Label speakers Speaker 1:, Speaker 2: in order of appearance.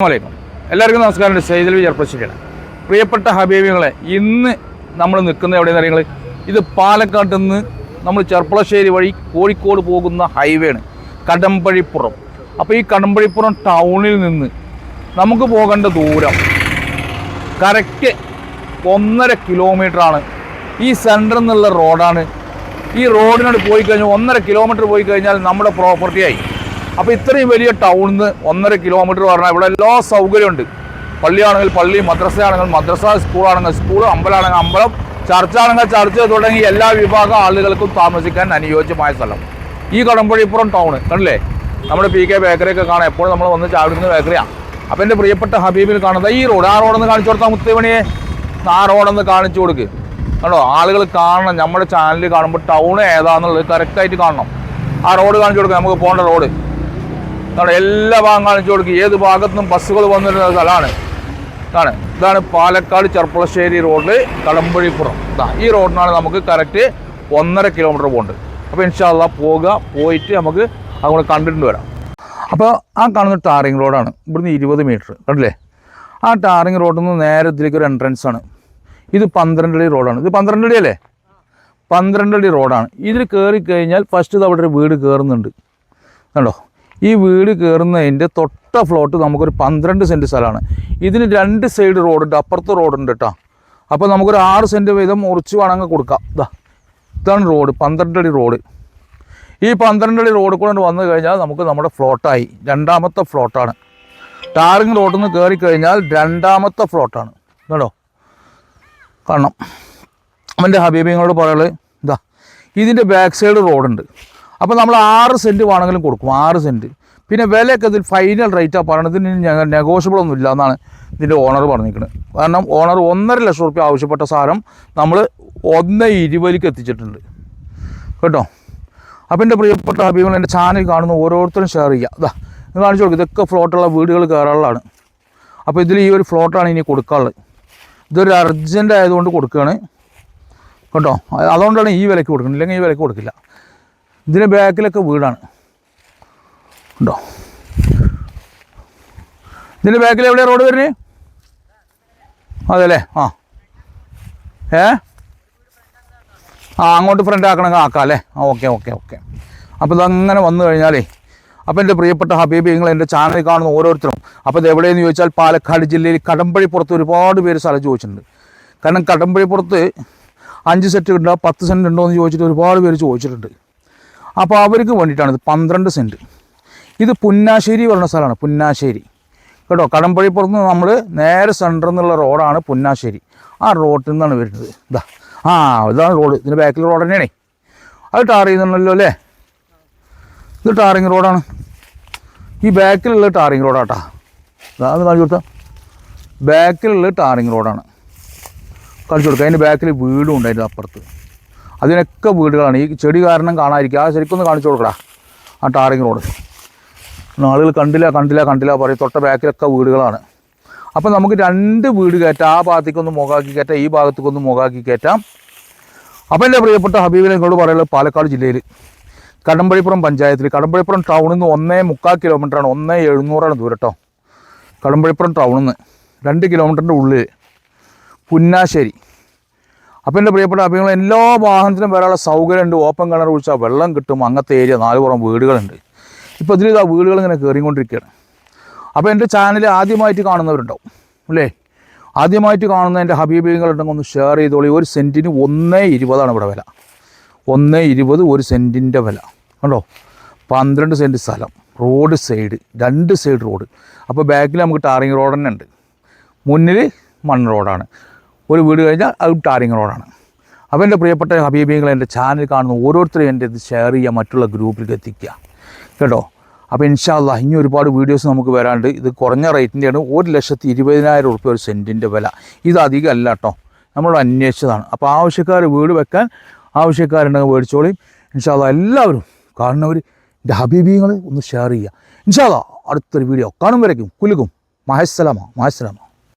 Speaker 1: അസ്സലാമലൈക്കും. എല്ലാവർക്കും നമസ്കാരം. സൈദൽ ചെറുപ്പശ്ശേരിയാണ് പ്രിയപ്പെട്ട ഹബീബികളെ ഇന്ന് നമ്മൾ നിൽക്കുന്ന എവിടെയെന്ന് അറിയങ്ങൾ ഇത് പാലക്കാട്ട് നിന്ന് നമ്മൾ ചെർപ്പളശ്ശേരി വഴി കോഴിക്കോട് പോകുന്ന ഹൈവേ ആണ്. കടമ്പഴിപ്പുറം. അപ്പോൾ ഈ കടമ്പഴിപ്പുറം ടൗണിൽ നിന്ന് നമുക്ക് പോകേണ്ട ദൂരം കറക്റ്റ് ഒന്നര കിലോമീറ്ററാണ് ഈ സെന്ററിൽ നിന്നുള്ള റോഡാണ് ഈ റോഡിനോട് പോയി കഴിഞ്ഞാൽ ഒന്നര കിലോമീറ്റർ പോയി കഴിഞ്ഞാൽ നമ്മുടെ പ്രോപ്പർട്ടിയായി അപ്പോൾ ഇത്രയും വലിയ ടൗണിൽ നിന്ന് ഒന്നര കിലോമീറ്റർ പറഞ്ഞാൽ ഇവിടെ എല്ലാ സൗകര്യമുണ്ട് പള്ളിയാണെങ്കിൽ പള്ളി മദ്രസയാണെങ്കിൽ മദ്രസ സ്കൂളാണെങ്കിൽ സ്കൂൾ അമ്പലമാണെങ്കിൽ അമ്പലം ചർച്ചാണെങ്കിൽ ചർച്ച് തുടങ്ങി എല്ലാ വിഭാഗം ആളുകൾക്കും താമസിക്കാൻ അനുയോജ്യമായ സ്ഥലം. ഈ കടമ്പഴിപ്പുറം ടൗണ് കണ്ടില്ലേ? നമ്മുടെ പി കെ ബേക്കറിയൊക്കെ കാണാം. എപ്പോഴും നമ്മൾ വന്ന് ചാവിടുന്ന ബേക്കറിയാണ് അപ്പോൾ എന്റെ പ്രിയപ്പെട്ട ഹബീബിൽ കാണുന്നത് ഈ റോഡ് ആ റോഡെന്ന് കാണിച്ചു കൊടുത്താൽ മുത്തുമണിയെ? ആ റോഡൊന്ന് കാണിച്ചു കൊടുക്ക്. കണ്ടോ? ആളുകൾ കാണണം. നമ്മുടെ ചാനൽ കാണുമ്പോൾ ടൗൺ ഏതാന്നുള്ളത് കറക്റ്റായിട്ട് കാണണം. ആ റോഡ് കാണിച്ചു കൊടുക്കുക നമുക്ക് പോകേണ്ട റോഡ് കാരണം എല്ലാ ഭാഗം കാണിച്ചു കൊടുക്കും. ഏത് ഭാഗത്തും ബസ്സുകൾ വന്നിരുന്ന സ്ഥലമാണ്. ഇതാണ്. ഇതാണ് പാലക്കാട് ചെർപ്പളശ്ശേരി റോഡിൽ കടമ്പഴിപ്പുറം. ഇതാ ഈ റോഡിനാണ് നമുക്ക് കറക്റ്റ് ഒന്നര കിലോമീറ്റർ പോകേണ്ടത്. അപ്പോൾ ഇൻഷാല്ല പോകുക പോയിട്ട് നമുക്ക് അങ്ങോട്ട് കണ്ടിട്ട് വരാം. അപ്പോൾ ആ കാണുന്ന ടാറിങ് റോഡാണ്. ഇവിടുന്ന് ഇരുപത് മീറ്റർ. കണ്ടില്ലേ? ആ ടാറിങ് റോഡിൽ നിന്ന് നേരെ ഇതിലേക്ക് ഒരു എൻട്രൻസ് ആണ്. ഇത് പന്ത്രണ്ടടി റോഡാണ്. ഇത് പന്ത്രണ്ടടി അല്ലേ? പന്ത്രണ്ടടി റോഡാണ്. ഇതിൽ കയറി കഴിഞ്ഞാൽ ഫസ്റ്റ് അവിടെ ഒരു വീട് കയറുന്നുണ്ട് കണ്ടോ? ഈ വീട് കയറുന്നതിന്റെ തൊട്ട ഫ്ലോട്ട് നമുക്കൊരു പന്ത്രണ്ട് സെന്റ് സ്ഥലമാണ്. ഇതിന് രണ്ട് സൈഡ് റോഡുണ്ട് അപ്പുറത്ത് റോഡുണ്ട് കേട്ടോ അപ്പോൾ നമുക്കൊരു ആറ് സെന്റ് വീതം മുറിച്ച് വേണമെങ്കിൽ കൊടുക്കാം. ഇതാ ഇതാണ് റോഡ് പന്ത്രണ്ട് അടി റോഡ് ഈ പന്ത്രണ്ട് അടി റോഡ് കൂടെ വന്നു കഴിഞ്ഞാൽ നമുക്ക് നമ്മുടെ ഫ്ലോട്ടായി രണ്ടാമത്തെ ഫ്ലോട്ടാണ് ടാറിങ് റോഡിൽ നിന്ന് കയറി കഴിഞ്ഞാൽ രണ്ടാമത്തെ ഫ്ലോട്ടാണ് കേട്ടോ കാണണം. അവന്റെ ഹബീബിങ്ങളോട് പറയുള്ളത് ഇതാ ഇതിന്റെ ബാക്ക് സൈഡ് റോഡുണ്ട് അപ്പോൾ നമ്മൾ ആറ് സെന്റ് വേണമെങ്കിലും കൊടുക്കും ആറ് സെന്റ് പിന്നെ വിലയൊക്കെ ഇതിൽ ഫൈനൽ റേറ്റാണ് പറയണത് ഞങ്ങൾ നെഗോഷ്യബിൾ ഒന്നും ഇല്ല എന്നാണ് ഇതിന്റെ ഓണർ പറഞ്ഞിരിക്കുന്നത് കാരണം ഓണർ ഒന്നര ലക്ഷം റുപ്യ ആവശ്യപ്പെട്ട സാധനം നമ്മൾ ഒന്ന് ഇരുപതിലേക്ക് എത്തിച്ചിട്ടുണ്ട്. കേട്ടോ? അപ്പം എന്റെ പ്രിയപ്പെട്ട അഭിമുഖം എന്റെ ചാനൽ കാണുന്ന ഓരോരുത്തരും ഷെയർ ചെയ്യുക. അതാ ഇത് കാണിച്ചു കൊടുക്കും. ഇതൊക്കെ ഫ്ലോട്ടുള്ള വീടുകൾ കയറാനുള്ളതാണ് അപ്പോൾ ഇതിൽ ഈ ഒരു ഫ്ലോട്ടാണ് ഇനി കൊടുക്കാനുള്ളത്. ഇതൊരു അർജന്റ് ആയതുകൊണ്ട് കൊടുക്കുകയാണ് കേട്ടോ? അതുകൊണ്ടാണ് ഈ വിലയ്ക്ക് കൊടുക്കുന്നത്. ഇല്ലെങ്കിൽ ഈ വിലയ്ക്ക് കൊടുക്കില്ല. ഇതിന് ബാക്കിലൊക്കെ വീടാണ്. ഉണ്ടോ? ഇതിന്റെ ബാക്കിൽ എവിടെയാണ് റോഡ് വരുന്നത് അതെല്ലേ? ആ. ഏ? ആ അങ്ങോട്ട് ഫ്രണ്ട് ആക്കണമെങ്കിൽ ആക്കാം അല്ലേ? ആ ഓക്കെ ഓക്കെ ഓക്കെ. അപ്പോൾ ഇതങ്ങനെ വന്നു കഴിഞ്ഞാലേ അപ്പോൾ എന്റെ പ്രിയപ്പെട്ട ഹബീബി നിങ്ങൾ എന്റെ ചാനൽ കാണുന്ന ഓരോരുത്തരും അപ്പോൾ ഇത് എവിടെയെന്ന് ചോദിച്ചാൽ പാലക്കാട് ജില്ലയിൽ കടമ്പഴിപ്പുറത്ത് ഒരുപാട് പേര് സ്ഥലം ചോദിച്ചിട്ടുണ്ട്. കാരണം കടമ്പഴിപ്പുറത്ത് അഞ്ച് സെറ്റ് ഉണ്ടോ പത്ത് സെന്റ് ഉണ്ടോ എന്ന് ചോദിച്ചിട്ട് ഒരുപാട് പേര് ചോദിച്ചിട്ടുണ്ട്. അപ്പോൾ അവർക്ക് വേണ്ടിയിട്ടാണ് പന്ത്രണ്ട് സെന്റ് ഇത് പുന്നാശ്ശേരി പറഞ്ഞ സ്ഥലമാണ് പുന്നാശ്ശേരി. കേട്ടോ കടമ്പഴിപ്പുറത്ത് നമ്മൾ നേരെ സെന്ററിൽ നിന്നുള്ള റോഡാണ് പുന്നാശ്ശേരി. ആ റോഡിൽ നിന്നാണ് വരുന്നത്. ഇതാ ആ ഇതാണ് റോഡ് ഇതിന്റെ ബാക്കിൽ റോഡ് തന്നെയാണേ. അത് ടാർ ചെയ്യുന്നുണ്ടല്ലോ അല്ലേ? ഇത് ടാറിങ് റോഡാണ് ഈ ബാക്കിലുള്ള ടാറിങ് റോഡാട്ടാ അത് കാണിച്ചു കൊടുത്താൽ ബാക്കിലുള്ള ടാറിങ് റോഡാണ് കാണിച്ചു കൊടുക്കുക അതിന്റെ ബാക്കിൽ വീടും ഉണ്ടായിരുന്നു അപ്പുറത്ത്. അതിനൊക്കെ വീടുകളാണ്. ഈ ചെടി കാരണം കാണാതിരിക്കുക. ആ ശരിക്കൊന്ന് കാണിച്ചു കൊടുക്കടാ. ആ ടാറിങ് റോഡ്. ആളുകൾ കണ്ടില്ല കണ്ടില്ല കണ്ടില്ല പറയും. തൊട്ട ബാക്കിലൊക്കെ വീടുകളാണ്. അപ്പം നമുക്ക് രണ്ട് വീട് കയറ്റാം. ആ ഭാഗത്തേക്കൊന്ന് മുഖാക്കി കയറ്റാം. ഈ ഭാഗത്തേക്കൊന്ന് മുഖാക്കി കയറ്റാം. അപ്പം എന്റെ പ്രിയപ്പെട്ട ഹബീബിനെ നിങ്ങളോട് പറയുള്ളത് പാലക്കാട് ജില്ലയിൽ. കടമ്പഴിപ്പുറം പഞ്ചായത്തിൽ. കടമ്പഴിപ്പുറം ടൗണിൽ നിന്ന് ഒന്നേ മുക്കാൽ കിലോമീറ്ററാണ്. ഒന്നേ എഴുന്നൂറാണ് ദൂരം കേട്ടോ. കടമ്പഴിപ്പുറം ടൗണിൽ നിന്ന് രണ്ട് കിലോമീറ്ററിന്റെ ഉള്ളിൽ പുന്നാശ്ശേരി. അപ്പോൾ എന്റെ പ്രിയപ്പെട്ട അഭിമുഖം എല്ലാ വാഹനത്തിനും വരാനുള്ള സൗകര്യമുണ്ട്. ഓപ്പൺ കിണർ കുഴിച്ചാൽ വെള്ളം കിട്ടും. അങ്ങനത്തെ ഏരിയ നാലുപുറം വീടുകളുണ്ട്. ഇപ്പോൾ ഇതിൽ ഇതാ വീടുകൾ ഇങ്ങനെ കയറിക്കൊണ്ടിരിക്കുകയാണ് അപ്പോൾ എന്റെ ചാനൽ ആദ്യമായിട്ട് കാണുന്നവരുണ്ടാവും. അല്ലേ? ആദ്യമായിട്ട് കാണുന്ന എന്റെ ഹബീബിങ്ങളുണ്ടെങ്കിൽ ഒന്ന് ഷെയർ ചെയ്തോളി. ഒരു സെന്റിന് ഒന്നേ ഇരുപതാണ് ഇവിടെ വില. ഒന്നേ ഇരുപത് ഒരു സെന്റിന്റെ വില. കണ്ടോ? പന്ത്രണ്ട് സെന്റ് സ്ഥലം. റോഡ് സൈഡ് രണ്ട് സൈഡ് റോഡ് അപ്പോൾ ബാക്കിൽ നമുക്ക് ടാറിങ് റോഡ് തന്നെ ഉണ്ട്. മുന്നിൽ മണ്ണ് റോഡാണ്. ഒരു വീട് കഴിഞ്ഞാൽ അത് ടാറിങ് റോഡാണ്. അപ്പോൾ എന്റെ പ്രിയപ്പെട്ട ഹബീബികളെ എന്റെ ചാനൽ കാണുന്ന ഓരോരുത്തരും എന്റെ ഇത് ഷെയർ ചെയ്യുക മറ്റുള്ള ഗ്രൂപ്പിലേക്ക് എത്തിക്കുക. കേട്ടോ? അപ്പോൾ ഇൻഷാല്ല ഇനി ഒരുപാട് വീഡിയോസ് നമുക്ക് വരാണ്ട് ഇത് കുറഞ്ഞ റേറ്റിന്റെയാണ്. ഒരു ലക്ഷത്തി ഇരുപതിനായിരം ഉറുപ്പ്യ ഒരു സെന്റിന്റെ വില. ഇത് അധികം അല്ല കേട്ടോ. നമ്മൾ അന്വേഷിച്ചതാണ്. അപ്പോൾ ആവശ്യക്കാർ വീട് വെക്കാൻ ആവശ്യക്കാരുണ്ടെങ്കിൽ മേടിച്ചോളിയും ഇൻഷാല്ല എല്ലാവരും കാണുന്നവർ എന്റെ ഹബീബിങ്ങൾ ഒന്ന് ഷെയർ ചെയ്യുക. ഇൻഷാല്ല അടുത്തൊരു വീഡിയോ കാണും വരയ്ക്കും. കുലുക്കും. മഹസ്സലാമ മഹസ്സലാമ